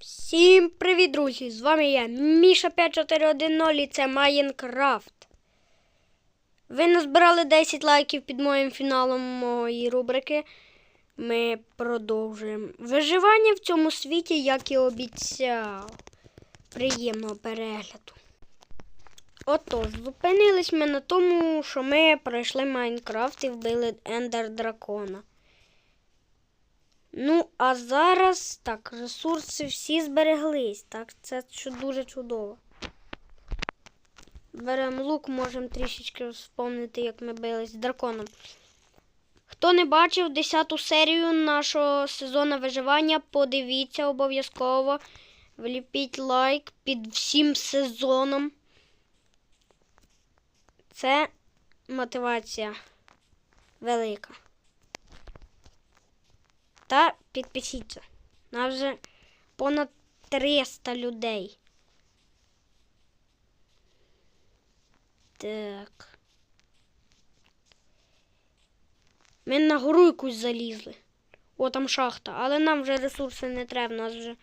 Всім привіт, друзі! З вами я, Міша 5410 і це Майнкрафт. Ви назбирали 10 лайків під моїм фіналом моєї рубрики. Ми продовжуємо виживання в цьому світі, як і обіцяв. Приємного перегляду. Отож, зупинились ми на тому, що ми пройшли Майнкрафт і вбили Ендер Дракона. Ну, а зараз так, ресурси всі збереглись. Так, це дуже чудово. Беремо лук, можемо трішечки вспомнити, як ми бились з драконом. Хто не бачив 10 серію нашого сезону виживання, подивіться обов'язково. Вліпіть лайк під всім сезоном. Це мотивація велика. Та підпишіться. Нас вже понад 300 людей. Так. Ми на гору якусь залізли. О, там шахта. Але нам вже ресурси не треба, нас вже.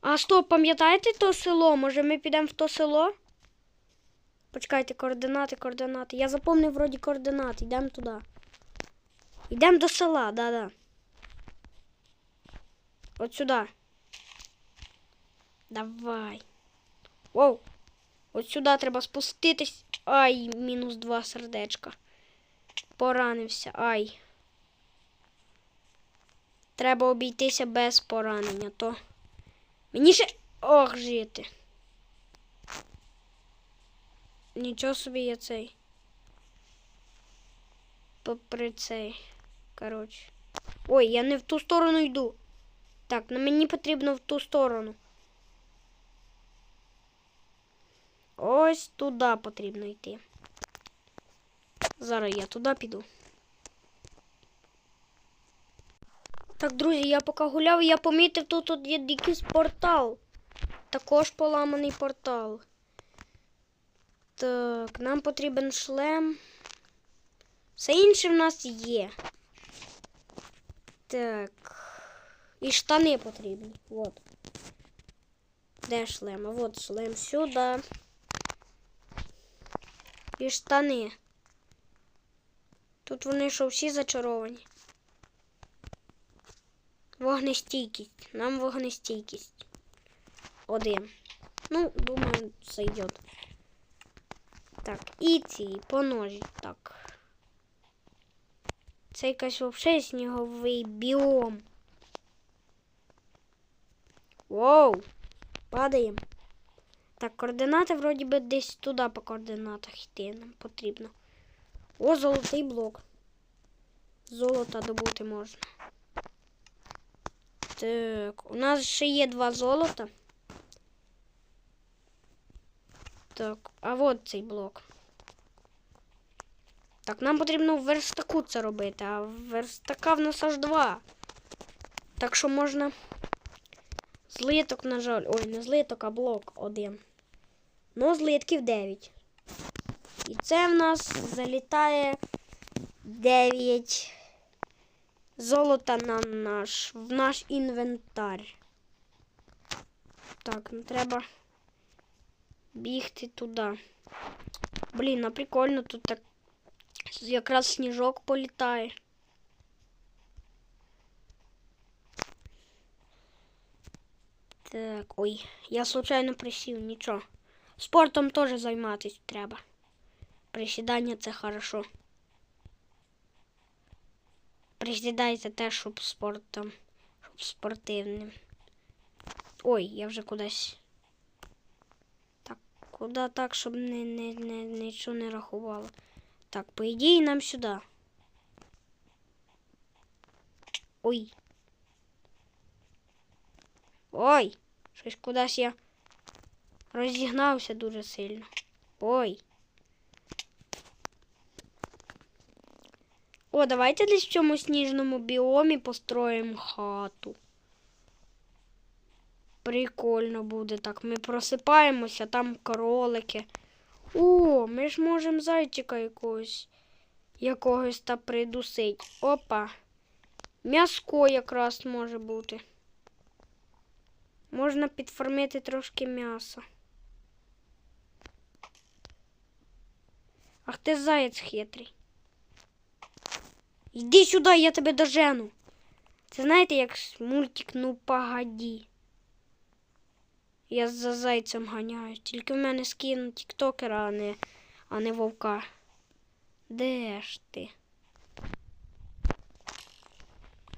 А стоп, пам'ятаєте то село? Може ми підемо в то село? Почекайте, координати, координати. Я запомнив вроді координати. Йдемо туди. Йдемо до села, да-да. От сюди. Давай. Воу. От сюди треба спуститись. Ай, мінус два сердечка. Поранився. Ай. Треба обійтися без поранення, то. Мені ще. Ох, жити. Нічого собі я цей. Попри цей. Коротше. Ой, я не в ту сторону йду. Так, ну мені потрібно в ту сторону. Ось туди потрібно йти. Зараз я туди піду. Так, друзі, я поки гуляв, я помітив, тут, тут є якийсь портал. Також поламаний портал. Так, нам потрібен шлем. Все інше в нас є. Так. І штани потрібні. Вот. Де шлем? А вот шлем сюди. І штани. Тут вони що всі зачаровані. Вогнестійкість. Нам вогнестійкість. Один. Ну, думаю, зайдет. Так, і ці по ножі. Так. Це якась взагалі сніговий біом. Воу! Падаємо. Так, координати вроді би десь туди по координатах йти нам потрібно. О, золотий блок. Золота добути можна. Так, у нас ще є два золота. Так, а от цей блок. Так, нам потрібно в верстаку це робити, а верстака в нас аж два. Так що можна. Злиток, на жаль. Ой, не злиток, а блок один. Ну, злитків 9. І це в нас залітає 9 золота на наш, в наш інвентар. Так, ну треба бігти туди. Блін, а прикольно тут так якраз сніжок політає. Так, ой, я случайно присів, нічого. Спортом теж займатися треба. Присідання це хорошо. Присідайте теж, щоб спортом, щоб спортивним. Ой, я вже кудись. Так, куди так, щоб не, не, не, нічого не рахувало. Так, по ідеї нам сюди. Ой. Ой, щось кудись я розігнався дуже сильно. Ой. О, давайте десь в цьому сніжному біомі построїмо хату. Прикольно буде так. Ми просипаємося, там кролики. О, ми ж можемо зайчика якогось якогось та придусить. Опа. М'яско якраз може бути. Можна підформити трошки м'яса. Ах ти заєць хитрий. Йди сюди, я тебе дожену. Це знаєте, як мультик Ну погоді. Я за зайцем ганяюсь. Тільки в мене скін тіктокера, а не, а не вовка. Де ж ти?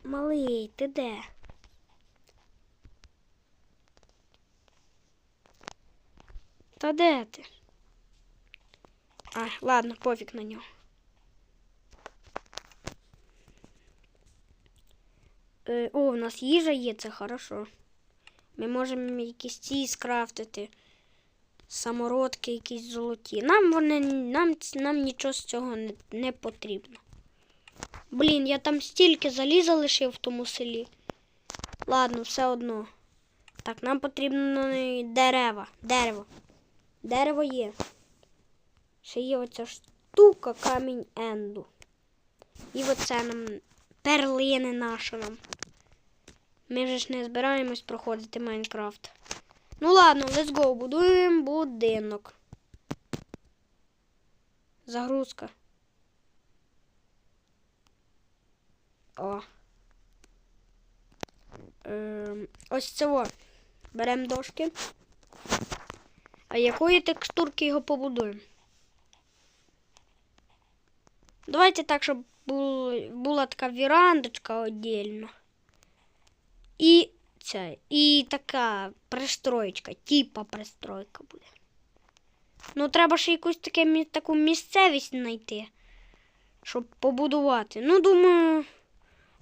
Малий, ти де? Та де ти? А, ладно, пофіг на нього. Е, о, в нас їжа є, це хорошо. Ми можемо якісь ці скрафтити. Самородки якісь золоті. Нам вони нам, нам нічого з цього не, не потрібно. Блін, я там стільки заліза лишив в тому селі. Ладно, все одно. Так, нам потрібно дерева. Дерево. Дерево є. Ще є оця штука камінь енду. І оце нам перлини наша нам. Ми вже ж не збираємось проходити Майнкрафт. Ну ладно, let's go. Будуємо будинок. Загрузка. О. Ем, ось це. Беремо дошки. А якої текстурки його побудуємо? Давайте так, щоб бу- була така вірандочка отдельно. І ця, і така пристроєчка, типа пристройка буде. Ну, треба ще якусь таке, таку місцевість знайти, щоб побудувати. Ну, думаю,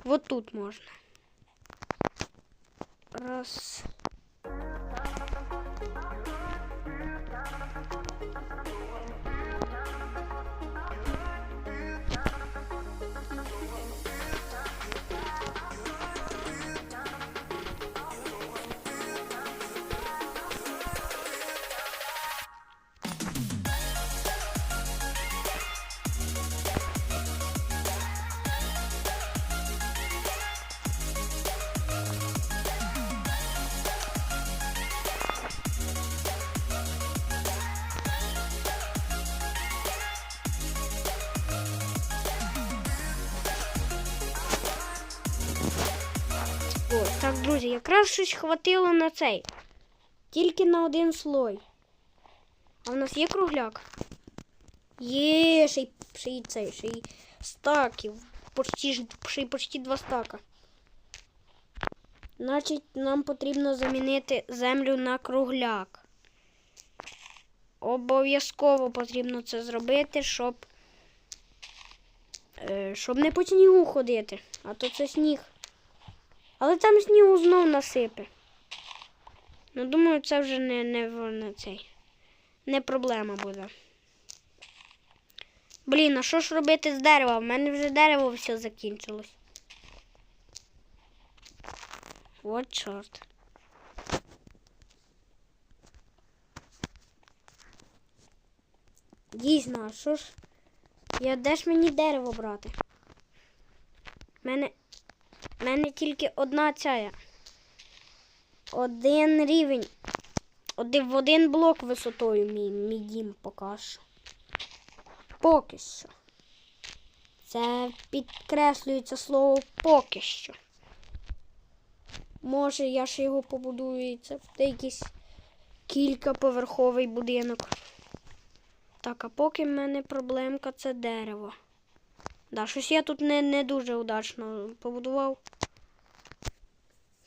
от тут можна. Раз. Друзі, якраз щось хватило на цей. Тільки на один слой. А в нас є кругляк? Є, ще й, ще й цей, ще й стаків. Почти, ще й почти два стака. Значить, нам потрібно замінити землю на кругляк. Обов'язково потрібно це зробити, щоб, е, щоб не по снігу ходити, а то це сніг. Але там снігу знов насипе. Ну, думаю, це вже не, не, не цей. Не проблема буде. Блін, а що ж робити з дерева? У мене вже дерево все закінчилось. От чорт. Дійсно, а що ж? Я де ж мені дерево брати? У мене у мене тільки одна ця. Один рівень. Один, в один блок висотою мій, мій дім поки що. Поки що. Це підкреслюється слово поки що. Може, я ще його побудую і це буде якийсь кількаповерховий будинок. Так, а поки в мене проблемка це дерево. Да, щось я тут не, не дуже удачно побудував.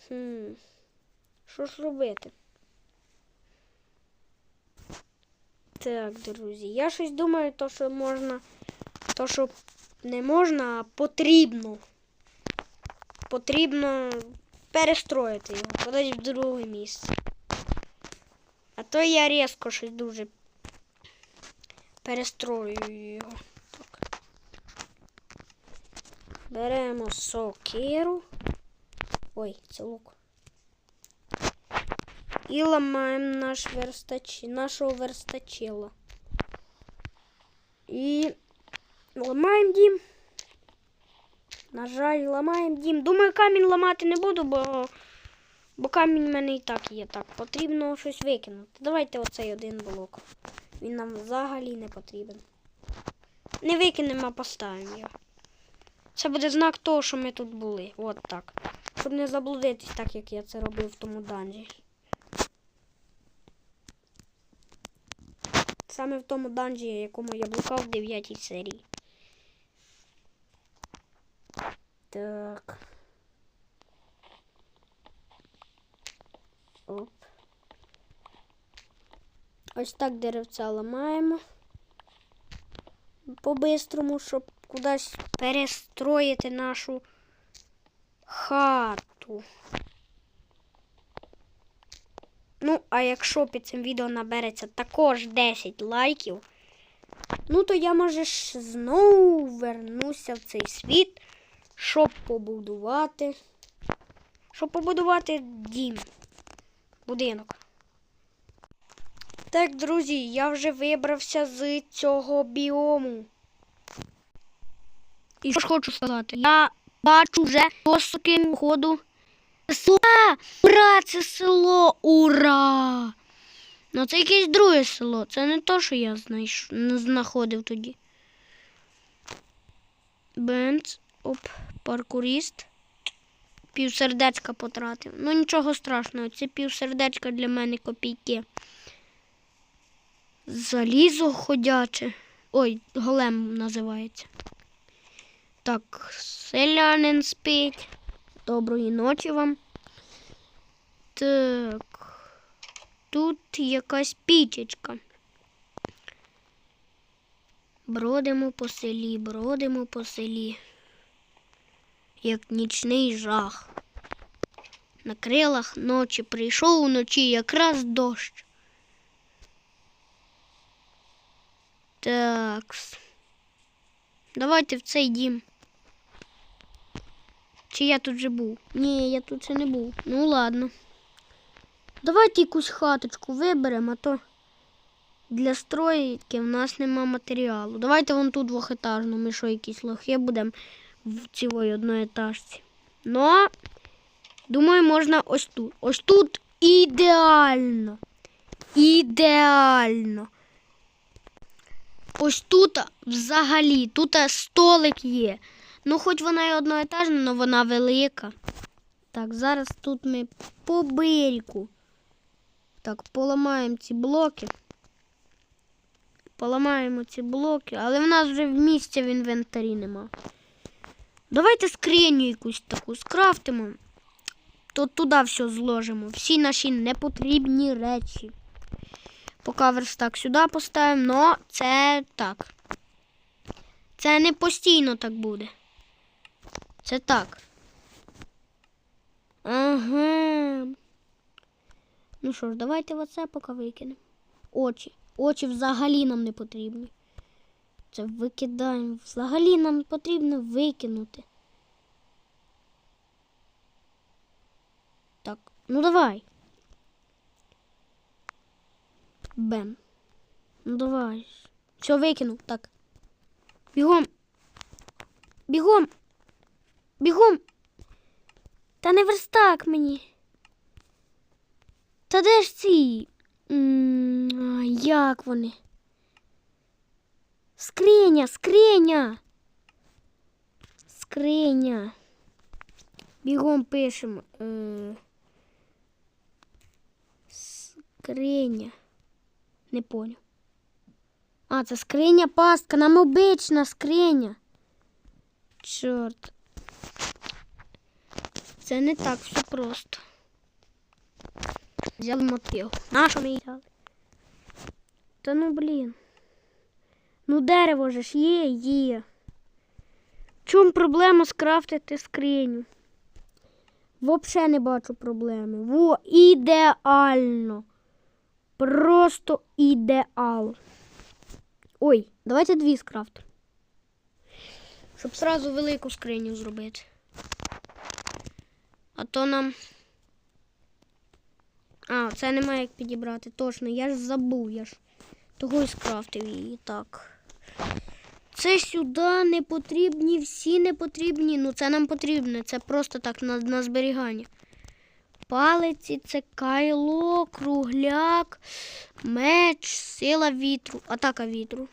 Хм. Що ж робити? Так, друзі, я щось думаю, то, що можна, то, що не можна, а потрібно. Потрібно перестроїти його, кудись в друге місце. А то я різко щось дуже перестроюю його. Беремо сокиру. Ой, це лук. І ламаємо наш верстач... нашого верстачила. І ламаємо дім. На жаль, ламаємо дім. Думаю, камінь ламати не буду, бо Бо камінь в мене і так є. Так, потрібно щось викинути. Давайте оцей один блок. Він нам взагалі не потрібен. Не викинемо, а поставимо його. Це буде знак того, що ми тут були. От так. Щоб не заблудитись, так як я це робив в тому данжі. Саме в тому данжі, якому я блукав в 9 серії. Так. Оп. Ось так деревця ламаємо. По-бистрому, щоб кудись перестроїти нашу хату. Ну, а якщо під цим відео набереться також 10 лайків, ну то я може знову вернуся в цей світ, щоб побудувати. Щоб побудувати дім. Будинок. Так, друзі, я вже вибрався з цього біому. І що ж хочу сказати? Я бачу вже посоки ходу. Село! Ура! Це село! Ура! Ну це якесь друге село. Це не то, що я знайш... знаходив тоді. Бенц. Оп, паркуріст. Півсердечка потратив. Ну нічого страшного, це півсердечка для мене копійки. Залізо ходяче. Ой, голем називається. Так, селянин спить. Доброї ночі вам. Так. Тут якась пічечка. Бродимо по селі, бродимо по селі. Як нічний жах. На крилах ночі прийшов уночі якраз дощ. Такс. Давайте в цей дім. Чи я тут же був? Ні, я тут ще не був. Ну ладно. Давайте якусь хаточку виберемо, а то для стройки в нас нема матеріалу. Давайте вон ту двохетажну, ми що якісь лохи будемо в цій одноетажці. Ну, думаю, можна ось тут. Ось тут ідеально. Ідеально. Ось тут взагалі, тут столик є. Ну, хоч вона і одноетажна, але вона велика. Так, зараз тут ми по берегу. Так, поламаємо ці блоки. Поламаємо ці блоки, але в нас вже місця в інвентарі нема. Давайте скриню якусь таку скрафтимо. То туди все зложимо. Всі наші непотрібні речі. Поки верстак сюди поставимо, но це так. Це не постійно так буде. Це так. Ага. Ну що ж, давайте оце поки викинемо. Очі. Очі взагалі нам не потрібні. Це викидаємо. Взагалі нам потрібно викинути. Так, ну давай. Бем. Ну давай. Все, викинув. Так. Бігом. Бігом. Бігом. Та не верстак мені. Та де ж ці? Як вони? Скриня, скриня. Скриня. Бігом пишемо. Е, Скриня. Не поняв. А, це скриня пастка, нам обична скриня. Чорт. Це не так все просто. Взяли мотив. На що ми взяли? Та ну блін. Ну дерево ж є, є. В чому проблема скрафтити скриню? Взагалі не бачу проблеми. Во, ідеально. Просто ідеал. Ой, давайте дві скрафтимо. Щоб сразу велику скриню зробити. А то нам. А, це немає як підібрати. Точно, я ж забув, я ж того і скрафтив її. Так. Це сюди не потрібні, всі не потрібні. Ну це нам потрібно. Це просто так на, на зберігання. Палиці це кайло, кругляк, меч, сила вітру, атака вітру.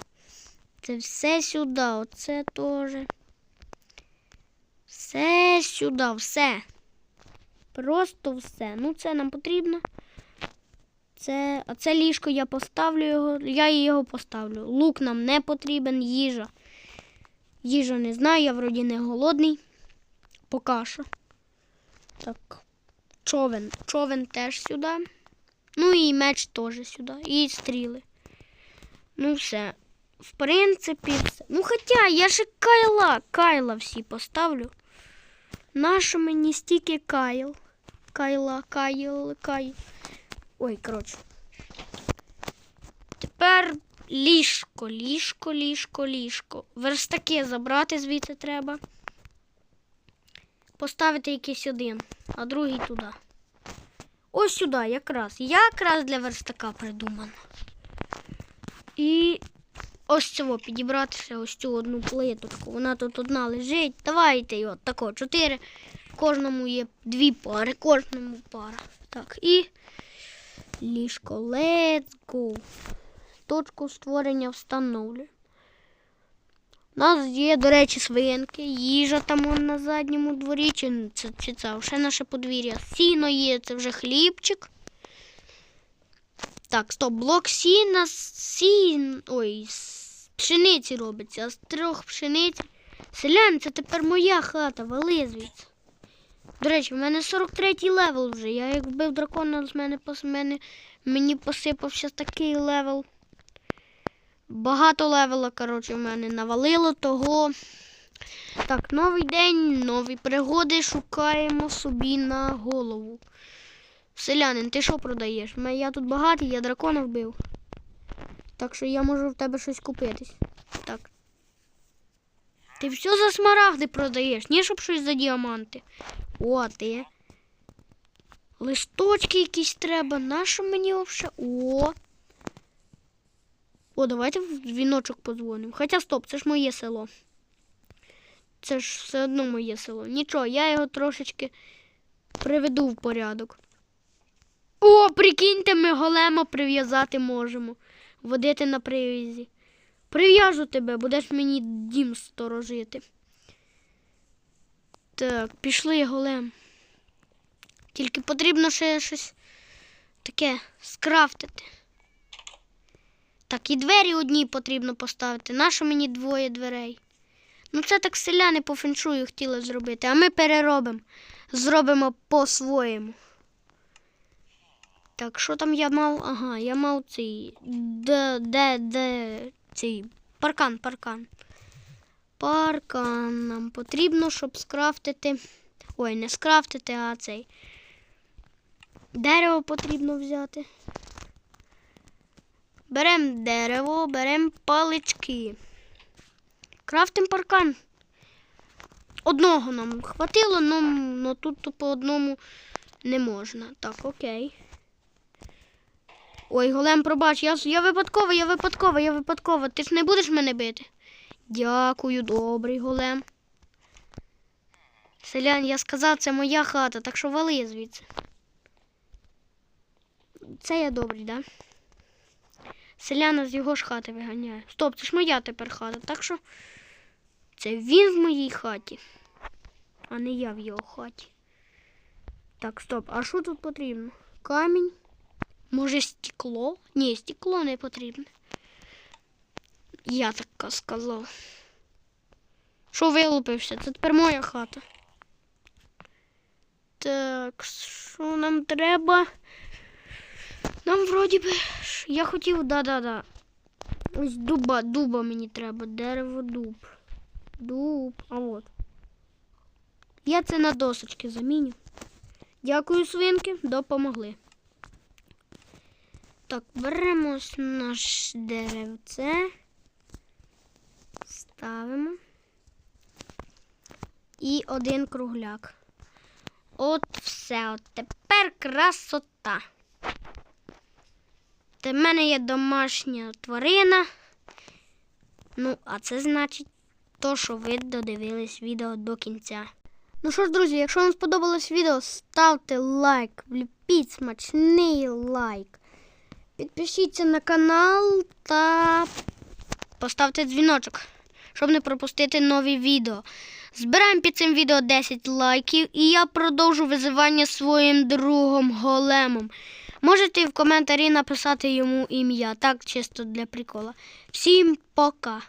Це все сюди, оце теж. Все сюди, все. Просто все. Ну, це нам потрібно. Це, а це ліжко я поставлю його. Я його поставлю. Лук нам не потрібен, їжа. Їжа не знаю, я вроді не голодний. Поки що. Так. Човен. Човен теж сюди. Ну і меч теж сюди. І стріли. Ну, все. В принципі, все. Ну, хоча я ще кайла. Кайла всі поставлю. Нащо мені стільки кайл? Кайла, кайл, кайл. Ой, коротше. Тепер ліжко, ліжко, ліжко, ліжко. Верстаки забрати звідси треба. Поставити якийсь один, а другий туди. Ось сюди, якраз. Якраз для верстака придумано. І ось цього підібрати ще ось цю одну плиточку. Вона тут одна лежить. Давайте його тако, чотири. Кожному є дві пари, кожному пара. Так, і ліжко. Let's go. Точку створення встановлю. У нас є, до речі, свинки, їжа там он на задньому дворі, чи це, чи це вже наше подвір'я. Сіно є, це вже хлібчик. Так, стоп, блок сіна, сін. Ой, з пшениці робиться, з трьох пшениць. Селян, це тепер моя хата, вали звідси. До речі, в мене 43-й левел вже. Я як вбив дракона, з мене, пос- мене мені посипався такий левел. Багато левела, коротше, в мене навалило того. Так, новий день, нові пригоди шукаємо собі на голову. Селянин, ти що продаєш? Я тут багатий, я дракона вбив. Так що я можу в тебе щось купитись. Так. Ти все за смарагди продаєш, ні, щоб щось за діаманти. О, ти. Листочки якісь треба. Нащо мені взагалі? О. О, давайте в дзвіночок подзвонимо. Хоча стоп, це ж моє село. Це ж все одно моє село. Нічого, я його трошечки приведу в порядок. О, прикиньте, ми голема прив'язати можемо. Водити на привізі. Прив'яжу тебе, будеш мені дім сторожити. Так, пішли голем. Тільки потрібно ще щось таке скрафтити. Так, і двері одні потрібно поставити. Нащо мені двоє дверей? Ну, це так селяни по феншую хотіли зробити, а ми переробимо. Зробимо по-своєму. Так, що там я мав? Ага, я мав цей. Де, де, де цей паркан, паркан. Паркан нам потрібно, щоб скрафтити. Ой, не скрафтити, а цей. Дерево потрібно взяти. Беремо дерево, беремо палички. Крафтим паркан. Одного нам хватило, але тут по одному не можна. Так, окей. Ой, голем, пробач, я, я випадково, я випадково, я випадково. Ти ж не будеш мене бити? Дякую, добрий голем. Селян, я сказав, це моя хата, так що вали звідси. Це я добрий? Да? Селяна з його ж хати виганяє. Стоп, це ж моя тепер хата, так що це він в моїй хаті, а не я в його хаті. Так, стоп, а що тут потрібно? Камінь? Може, стекло? Ні, стекло не потрібне. Я так сказав. Що вилупився? Це тепер моя хата. Так, що нам треба? Нам вроді би. Я хотів, да-да-да. Ось дуба, дуба мені треба. Дерево дуб. Дуб. А от. Я це на досочки заміню. Дякую, свинки, допомогли. Так, беремо ось наш деревце. Ставимо. І один кругляк. От все. От тепер красота. Та в мене є домашня тварина. Ну, а це значить то, що ви додивились відео до кінця. Ну що ж, друзі, якщо вам сподобалось відео, ставте лайк, вліпіть смачний лайк. Підпишіться на канал та поставте дзвіночок, щоб не пропустити нові відео. Збираємо під цим відео 10 лайків і я продовжу визивання своїм другом големом. Можете в коментарі написати йому ім'я, так чисто для прикола. Всім пока!